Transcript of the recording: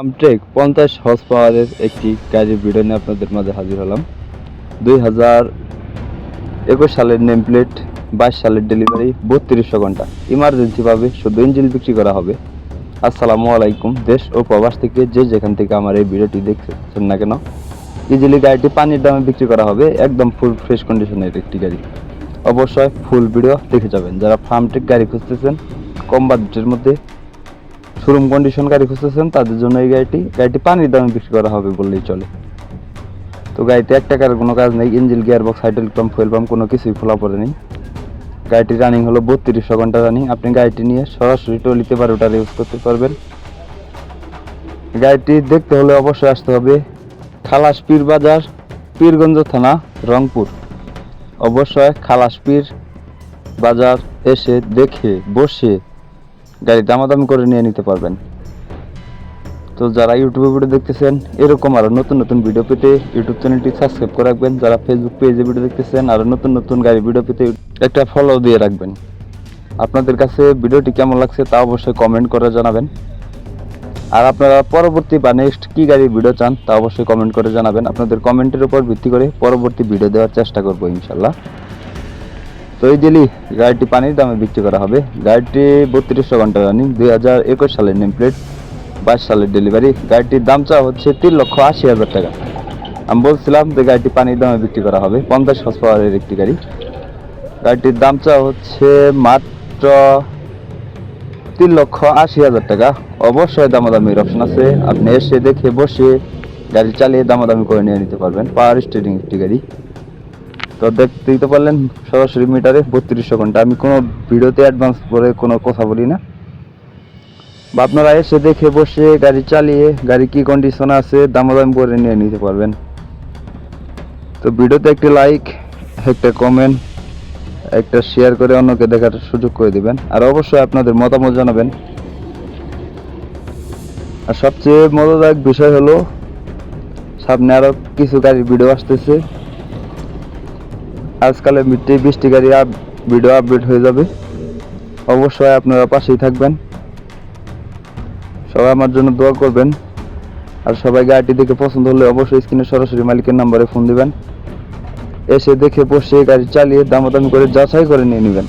আমট্রেক পঞ্চাশ হর্স পাওয়ারের একটি গাড়ির ভিডিও নিয়ে আপনাদের মাঝে হাজির হলাম। দুই হাজার একুশ সালের নেম প্লেট বাইশ সালের ডেলিভারি, বত্রিশশো ঘণ্টা। ইমার্জেন্সিভাবে শুধু ইঞ্জিন বিক্রি করা হবে। আসসালামু আলাইকুম। দেশ ও প্রবাস থেকে যে যেখান থেকে আমার এই ভিডিওটি দেখছেন না কেন, ইজিলি গাড়িটি পানির দামে বিক্রি করা হবে, একদম ফুল ফ্রেশ কন্ডিশনের একটি গাড়ি। অবশ্যই ফুল ভিডিও দেখে যাবেন। যারা ফার্মটেক গাড়ি খুঁজতেছেন, কম বাজেটের মধ্যে শোরুম কন্ডিশন গাড়ি খুঁজতেছেন, তাদের জন্য এই গাড়িটি। গাড়িটি পানির দামে বিক্রি করা হবে বললেই চলে। তো গাড়িতে এক টাকার কোনো কাজ নেই engine gear box hydraulic pump fuel pump কোনো কিছুই খোলা পড়ে নেই। গাড়িটি রানিং হলো বত্রিশশো ঘণ্টা রানিং আপনি গাড়িটি নিয়ে সরাসরি টলিতে বারোটার ইউজ করতে পারবেন। গাড়িটি দেখতে হলে অবশ্যই আসতে হবে খালাস পীর বাজার, পীরগঞ্জ থানা, রংপুর। অবশ্যই খালাস পীর বাজার এসে দেখে, বসে গাড়ি দামাদামি করে নিয়ে নিতে পারবেন। তো যারা ইউটিউবে ভিডিও দেখতেছেন, এরকম আরও নতুন নতুন ভিডিও পেতে ইউটিউব চ্যানেলটি সাবস্ক্রাইব করে রাখবেন। যারা ফেসবুক পেজে ভিডিও দেখতেছেন আরও নতুন নতুন গাড়ি ভিডিও পেতে একটা ফলো দিয়ে রাখবেন। আপনাদের কাছে ভিডিওটি কেমন লাগছে তা অবশ্যই কমেন্ট করে জানাবেন। আর আপনারা পরবর্তী বা নেক্সট কী গাড়ির ভিডিও চান তা অবশ্যই কমেন্ট করে জানাবেন। আপনাদের কমেন্টের উপর ভিত্তি করে পরবর্তী ভিডিও দেওয়ার চেষ্টা করব ইনশাল্লাহ। তো এই দিলি গাড়িটি পানির দামে বিক্রি করা হবে। গাড়িটি বত্রিশশো ঘণ্টা রানিং দুই হাজার একুশ সালের নেম প্লেট বাইশ সালের ডেলিভারি গাড়িটির দাম চা হচ্ছে তিন লক্ষ আশি হাজার টাকা। আমি বলছিলাম যে গাড়িটি পানির দামে বিক্রি করা হবে, পঞ্চাশ হর্স পাওয়ারের একটি গাড়ি। গাড়িটির দাম চা হচ্ছে মাত্র তিন লক্ষ আশি হাজার টাকা। অবশ্যই দামাদামির অপশন আছে। আপনি এসে দেখে বসে গাড়ি চালিয়ে দামাদামি করে নিয়ে নিতে পারবেন। পাওয়ার স্টিয়ারিং একটি গাড়ি। তো দেখতেই তো পারলেন, সরাসরি মিটারে বত্রিশশো ঘণ্টা। আমি কোনো ভিডিওতে অ্যাডভান্স করে কোনো কথা বলি না। বা আপনারা এসে দেখে বসে গাড়ি চালিয়ে, গাড়ি কি কন্ডিশন আছে, দামাদাম করে নিয়ে নিতে পারবেন। তো ভিডিওতে একটি লাইক একটা কমেন্ট একটা শেয়ার করে অন্যকে দেখার সুযোগ করে দিবেন। আর অবশ্যই আপনাদের মতামত জানাবেন। আর সবচেয়ে মজাদায়ক বিষয় হলো, সামনে আরও কিছু গাড়ির ভিডিও আসতেছে। আজকালে মিট্টি বৃষ্টি গাড়ি ভিডিও আপডেট হয়ে যাবে। অবশ্যই আপনারা পাশেই থাকবেন। সবাই আমার জন্য দোয়া করবেন। আর সবাই গাড়িটি দেখে পছন্দ হলে অবশ্যই স্ক্রিনে সরাসরি মালিকের নাম্বারে ফোন দিবেন। এসে দেখে বসে গাড়ি চালিয়ে দামাদামি করে যাচাই করে নিয়ে নেবেন।